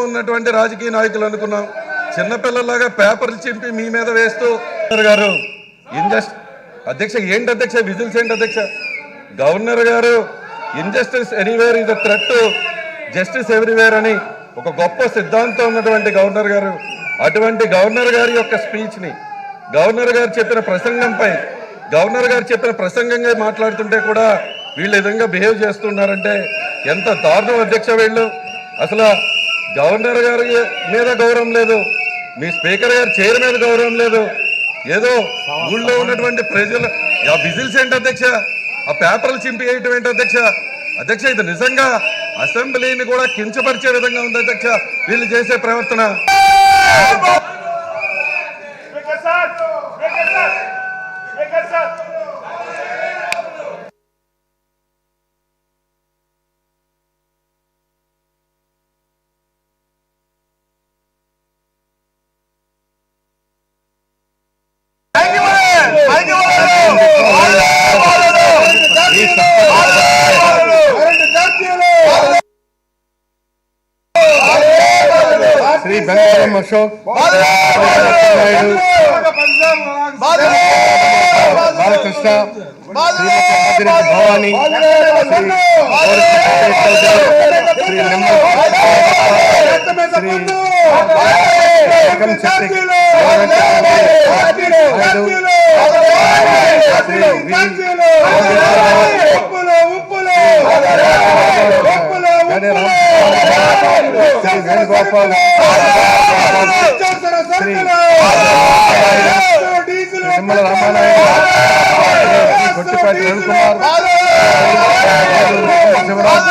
ఉన్నటువంటి రాజకీయ నాయకులు అనుకున్నాం. చిన్నపిల్లలాగా పేపర్లు చింపి మీ మీద వేస్తూ గారు ఇంజస్ట్ అధ్యక్ష ఏంటి అధ్యక్ష? విజిల్స్ ఏంటి అధ్యక్ష? గవర్నర్ గారు ఇంజస్టిస్ ఎనీవేర్ ఇది థ్రెట్ జస్టిస్ ఎవ్రీవేర్ అని ఒక గొప్ప సిద్ధాంతం ఉన్నటువంటి గవర్నర్ గారు. అటువంటి గవర్నర్ గారి యొక్క స్పీచ్ని గవర్నర్ గారు చెప్పిన ప్రసంగంపై గవర్నర్ గారు చెప్పిన ప్రసంగంగా మాట్లాడుతుంటే కూడా వీళ్ళు విధంగా బిహేవ్ చేస్తున్నారంటే ఎంత దారుణం అధ్యక్ష వీళ్ళు. అసలు గవర్నర్ గారి మీద గౌరవం లేదు. మీ స్పీకర్ గారి చైర్ మీద గౌరవం లేదు. ఏదో ఊళ్ళో ఉన్నటువంటి ప్రజలు ఆ విజిల్స్ ఏంటి అధ్యక్ష? ఆ పేపర్లు చింపేయటం ఏంటి అధ్యక్ష? అధ్యక్ష ఇది నిజంగా అసెంబ్లీని కూడా కించపరిచే విధంగా ఉంది అధ్యక్ష. వీళ్ళు చేసే ప్రవర్తన. శ్రీ బెంగళూరు అశోక్. నాయుడు బాలకృష్ణ. శ్రీమతి శ్రీ శ్రీ రామ్ శ్రీ నిమ్మల శ్రీ గొట్టిపాటి రవికుమార్ శివరాజ్